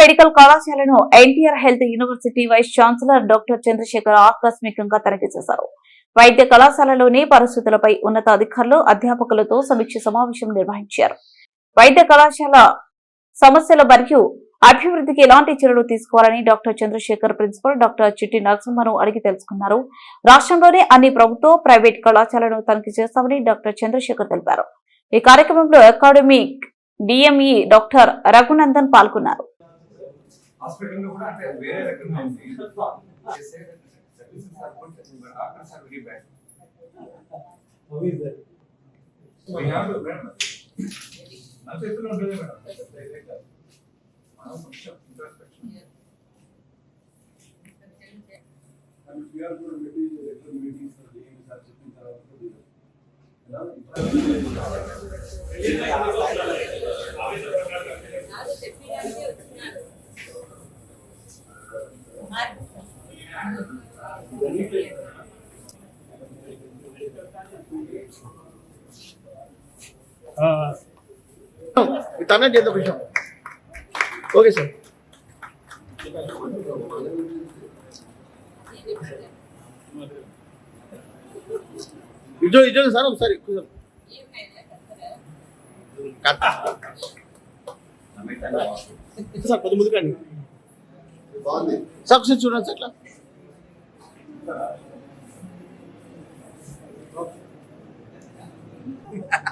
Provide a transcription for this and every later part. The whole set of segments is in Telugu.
మెడికల్ కళాశాలను NTR health university vice chancellor doctor Chandrasekhar ఆకస్మికంగా తనిఖీ చేశారు. వైద్య కళాశాలలోని పరిస్థితులపై ఉన్నత అధికారులు అధ్యాపకులతో సమీక్ష సమావేశం నిర్వహించారు. వైద్య కళాశాల సమస్యల మరియు అభివృద్ధికి ఎలాంటి చర్యలు తీసుకోవాలని డాక్టర్ చంద్రశేఖర్ ప్రిన్సిపల్ డాక్టర్ చిట్టి నరసింహను అడిగి తెలుసుకున్నారు. రాష్ట్రంలోని అన్ని ప్రభుత్వ ప్రైవేట్ కళాశాలను తనిఖీ చేస్తామని డాక్టర్ చంద్రశేఖర్ తెలిపారు. ఈ కార్యక్రమంలో అకాడమిక్ డిఎంఈ డాక్టర్ రఘునందన్ పాల్గొన్నారు. హాస్పిటల్లో కూడా అంటే వేరే రకంగా ఉంది services are good but doctors are very bad we have to madam నా చేతిలో ఉంటుంది మేడం మనం కొంచెం introspection And we are going to maybe regular meetings for the games are sitting around for the. తనే చేద్దాం కొంచెం ఓకే సార్. ఇజో ఇజో సార్ ఒకసారి. సార్ కొద్ది ముందు కానీ సార్ చూడండి సార్ ఇట్లా. ha.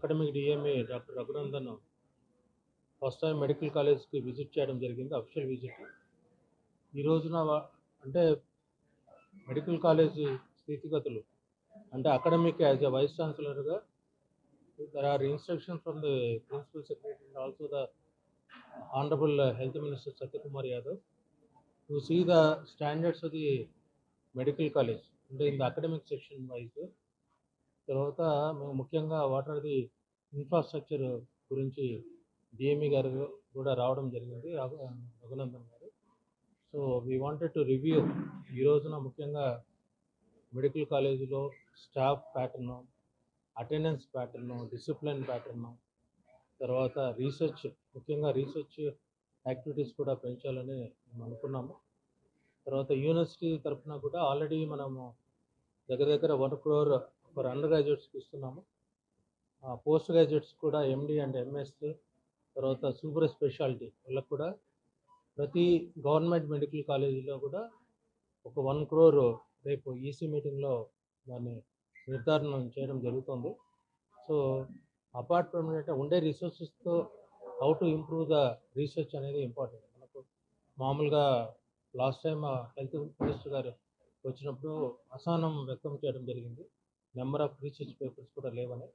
Academic DME doctor Raghunandan first time medical కాలేజ్కి విజిట్ చేయడం జరిగింది అఫీషియల్ విజిట్. ఈ రోజున అంటే మెడికల్ కాలేజ్ స్థితిగతులు అంటే academic as a vice ఛాన్సలర్గా there are instructions from the principal secretary and also the honourable health minister Satyakumar Yadav to see the standards of the medical college అంటే in the academic section wise తర్వాత మేము ముఖ్యంగా వాటర్ ది ఇన్ఫ్రాస్ట్రక్చర్ గురించి డిఎంఈ గారు కూడా రావడం జరిగింది రఘునందన్ గారు. So we wanted to review ఈ రోజున ముఖ్యంగా మెడికల్ కాలేజీలో staff pattern attendance pattern discipline pattern తర్వాత రీసెర్చ్ ముఖ్యంగా రీసెర్చ్ యాక్టివిటీస్ కూడా పెంచాలని మేము అనుకున్నాము. తర్వాత యూనివర్సిటీ తరఫున కూడా ఆల్రెడీ మనము దగ్గర దగ్గర వన్ క్రోర్ ఫర్ అండర్ గ్రాడ్యుయేట్స్కి ఇస్తున్నాము. పోస్ట్ గ్రాడ్యుయేట్స్ కూడా ఎండి అండ్ ఎంఎస్ తర్వాత సూపర్ స్పెషాలిటీ వాళ్ళకు కూడా ప్రతి గవర్నమెంట్ మెడికల్ కాలేజీలో కూడా ఒక వన్ క్రోర్ రేపు ఈసీ మీటింగ్లో దాన్ని నిర్ధారణ చేయడం జరుగుతుంది. సో అపార్ట్ ఫ్రమ్ అంటే ఉండే రిసోర్సెస్తో how to improve the research అనేది ఇంపార్టెంట్ మనకు మామూలుగా లాస్ట్ టైం హెల్త్ మినిస్టర్ గారు వచ్చినప్పుడు అసహనం వ్యక్తం చేయడం జరిగింది. నెంబర్ ఆఫ్ రీసెర్చ్ పేపర్స్ కూడా లేవని.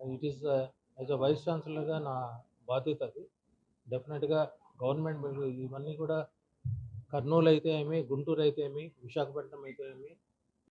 It is as a vice ఛాన్సలర్గా నా బాధ్యత అది. డెఫినెట్గా గవర్నమెంట్ ఇవన్నీ కూడా కర్నూలు అయితే ఏమి గుంటూరు అయితే ఏమి విశాఖపట్నం అయితే ఏమి